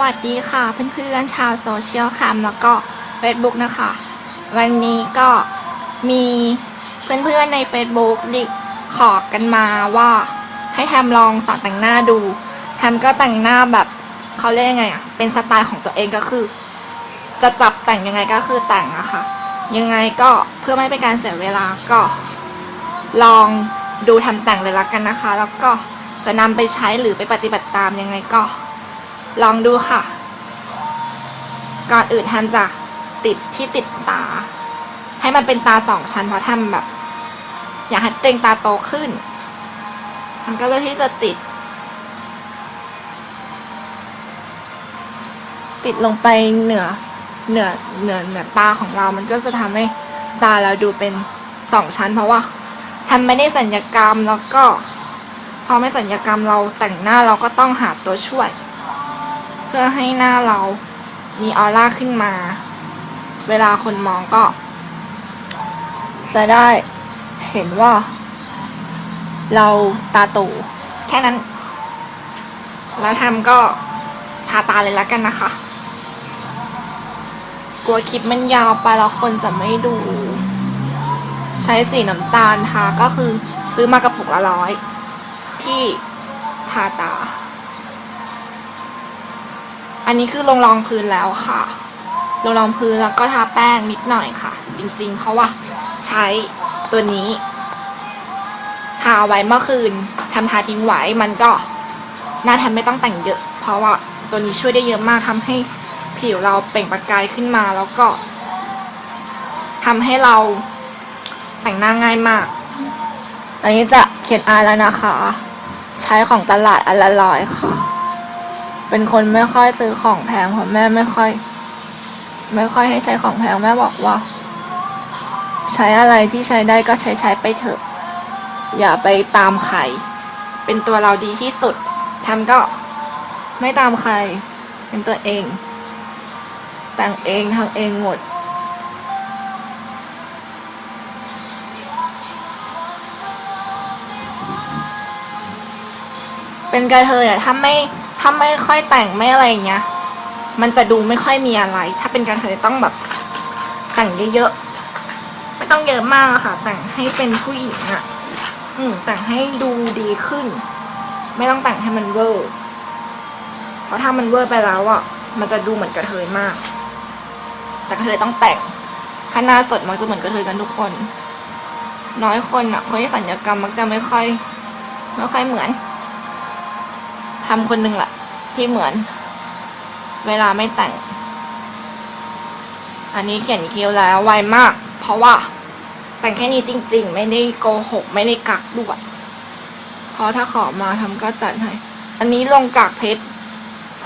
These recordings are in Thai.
วัสดีค่ะเพื่อนๆชาวโซเชียลค่ะแล้วก็ Facebook นะคะ วันนี้ก็มีเพื่อนๆใน Facebook ดิขอกันมาว่าให้แทมลองสอนแต่งหน้าดูแทมก็แต่งหน้าแบบเขาเรียกยังไงอะเป็นสไตล์ของตัวเองก็คือ จะจับแต่งยังไงก็คือแต่งอะค่ะยังไงก็เพื่อไม่เป็นการเสียเวลาก็ ลองดูทำแต่งเลยละกันนะคะ แล้วก็จะนำไปใช้หรือไปปฏิบัติตามยังไงก็ ลองดูค่ะ ก่อนอื่นทำจะติดที่ติดตา ให้มันเป็นตาสองชั้นเพราะทำแบบ อยากให้เต็งตาโตขึ้นทำก็เลยที่จะติด ติดลงไปเหนือเหนือเหนือเหนือตาของเรา มันก็จะทำให้ตาเราดูเป็นสองชั้น เพราะว่าทำไม่ได้สัญญกรรมแล้วก็พอไม่สัญญกรรมเราแต่งหน้าเราก็ต้องหาตัวช่วย เพื่อให้หน้าเรามีออร่าขึ้นมา เวลาคนมองก็ จะได้เห็นว่า เราตาโตแค่นั้น แล้วทำก็ทาตาเลยล้วกันนะคะ กลัวคลิปมันยาวไปแล้วคนจะไม่ดู ใช้สีน้ำตาลทาก็คือซื้อมากระปุกละร้อย ที่ทาตา อันนี้คือลงรองพื้นแล้วค่ะลงรองพื้นแล้วก็ทาแป้งนิดหน่อยค่ะ จริง ๆ เพราะว่าใช้ตัวนี้ ทาไว้เมื่อคืนทำทาทิ้งไว้มันก็หน้าทนไม่ต้องแต่งเยอะ เพราะว่าตัวนี้ช่วยได้เยอะมากทำให้ผิวเราเปล่งประกายขึ้นมาแล้วก็ทำให้เราแต่งหน้าง่ายมาก อันนี้จะเขียนอายแล้วนะคะ ใช้ของตลาดอันละร้อยค่ะ เป็นคนไม่ค่อยซื้อของแพงเพราะแม่ไม่ค่อย ไม่ค่อยให้ใช้ของแพงแม่บอกว่า ใช้อะไรที่ใช้ได้ก็ใช้ใช้ไปเถอะ อย่าไปตามใคร เป็นตัวเราดีที่สุดทำก็ไม่ตามใคร เป็นตัวเอง แต่งเองทำเองหมดเป็นกระเทยอะถ้าไม่ ถ้าไม่ค่อยแต่งไม่อะไรอย่างเงี้ย มันจะดูไม่ค่อยมีอะไร ถ้าเป็นการะเทยต้องแบบแต่งเยอะๆ ไม่ต้องเยอะมากค่ะ แต่งให้เป็นผู้หญิงอะอืม แต่งให้ดูดีขึ้น ไม่ต้องแต่งให้มันเวอร์ เพราะถ้ามันเวอร์ไปแล้วอะมันจะดูเหมือนกระเทยมาก แต่กระเทยต้องแต่งถ้าหน้าสดมันจะเหมือนกระเทยกันทุกคน น้อยคนอะ คนที่สัญญกรรมมักจะไม่ค่อยไม่ค่อยเหมือน ทำคนหนึ่งแหละที่เหมือน เวลาไม่แต่ง อันนี้เขียนคิ้วแล้วไวมาก เพราะว่า แต่งแค่นี้จริง ๆ ไม่ได้โกหก ไม่ได้กักด้วยเพราะถ้าขอมาทำก็จัดให้ อันนี้ลงกากเพชร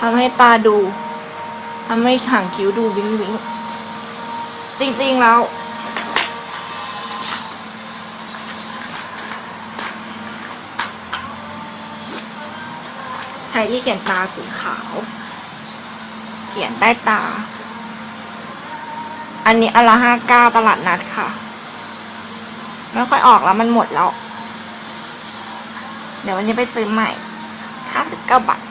ทำให้ตาดูทำให้หางคิ้วดูวิ้งวิ้งจริง ๆแล้ว ช้ที่เขียนตาสีขาว เขียนใต้ตา อันนี้อละห้าเก้าตลาดนัดค่ะ ไม่ค่อยออกแล้วมันหมดแล้ว เดี๋ยววันนี้ไปซื้อใหม่ห้าสิบเก้าบาท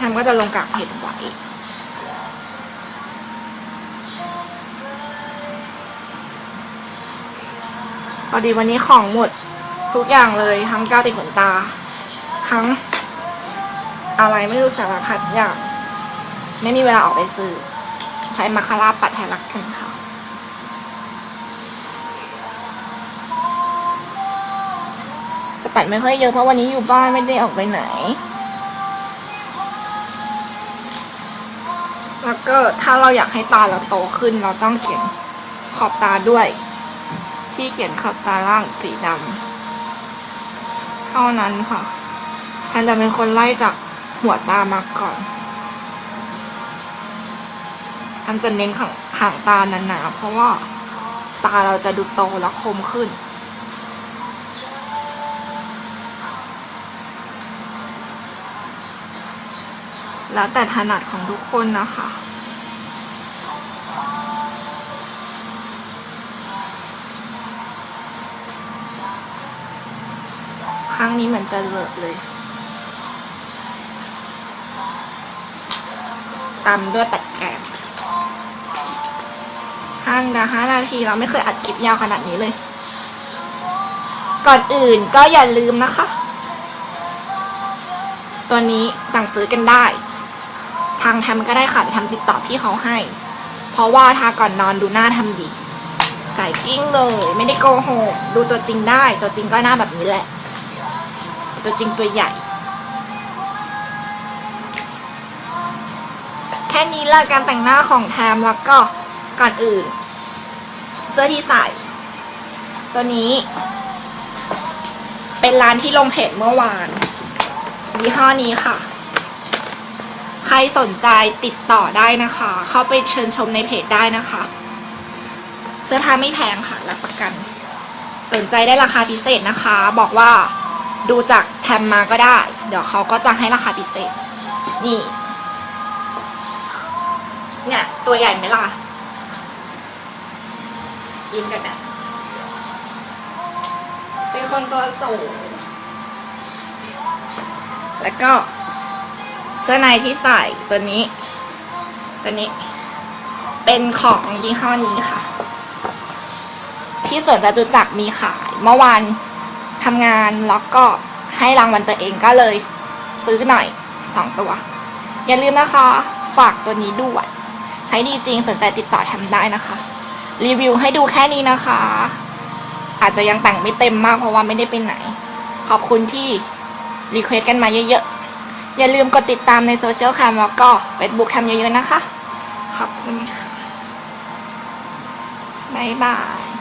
ทำก็จะลงกากเพจไว้พอดีวันนี้ของหมดทุกอย่างเลยทั้งก้าวติดขนตา ทั้ง อะไรไม่รู้สารพัดอย่าง ไม่มีเวลาออกไปซื้อ ใช้มาคาร่าปัดแทนลักกันค่ะจะปัดไม่ค่อยเยอะเพราะวันนี้อยู่บ้านไม่ได้ออกไปไหน แล้วก็ถ้าเราอยากให้ตาเราโตขึ้น เราต้องเขียนขอบตาด้วย ที่เขียนขอบตาล่างสีดำเท่านั้นค่ะแทนจะเป็นคนไล่จาก หัวตามาก่อนอันจะเน้นข้างหางตาหนาๆเพราะว่าตาเราจะดูโตและคมขึ้น แล้วแต่ถนัดของทุกคนนะคะครั้งนี้เหมือนจะเลอะเลย ตามด้วยปัดแกมห้างนะห้านาทีเราไม่เคยอัดคลิปยาวขนาดนี้เลย ก่อนอื่นก็อย่าลืมนะคะ ตัวนี้สั่งซื้อกันได้ ทางทำก็ได้ค่ะทำติดต่อพี่เขาให้ เพราะว่าทาก่อนนอนดูหน้าทำดีใส่กิ้งเลย ไม่ได้โกหกดูตัวจริงได้ ตัวจริงก็หน้าแบบนี้แหละ ตัวจริงตัวใหญ่ นี้ละการแต่งหน้าของแทมแล้วก็ก่อนอื่น เสื้อที่ใส่ ตัวนี้ เป็นร้านที่ลงเพจเมื่อวานยี่ห้อนี้ค่ะ ใครสนใจติดต่อได้นะคะ เข้าไปเชิญชมในเพจได้นะคะ เสื้อผ้าไม่แพงค่ะรับประกัน สนใจได้ราคาพิเศษนะคะ บอกว่าดูจากแทมมาก็ได้ เดี๋ยวเขาก็จะให้ราคาพิเศษ นี่ เนี่ย ตัวใหญ่ไหมล่ะยินกันนะเป็นคนตัวสูง แล้วก็เสื้อในที่ใส่ตัวนี้ ตัวนี้ เป็นของยี่ห้อนี้ค่ะ ที่สวนจตุจักรมีขาย เมื่อวานทำงานแล้วก็ให้รางวัลตัวเองก็เลยซื้อหน่อยสองตัว อย่าลืมนะคะ ฝากตัวนี้ด้วย ใช้ดีจริงสนใจติดต่อทำได้นะคะ รีวิวให้ดูแค่นี้นะคะ อาจจะยังแต่งไม่เต็มมากเพราะว่าไม่ได้ไปไหน ขอบคุณที่รีเควสกันมาเยอะๆ อย่าลืมกดติดตามในโซเชียลแคมแล้วก็เฟซบุ๊กทำเยอะๆนะคะ ขอบคุณค่ะ บ๊ายบาย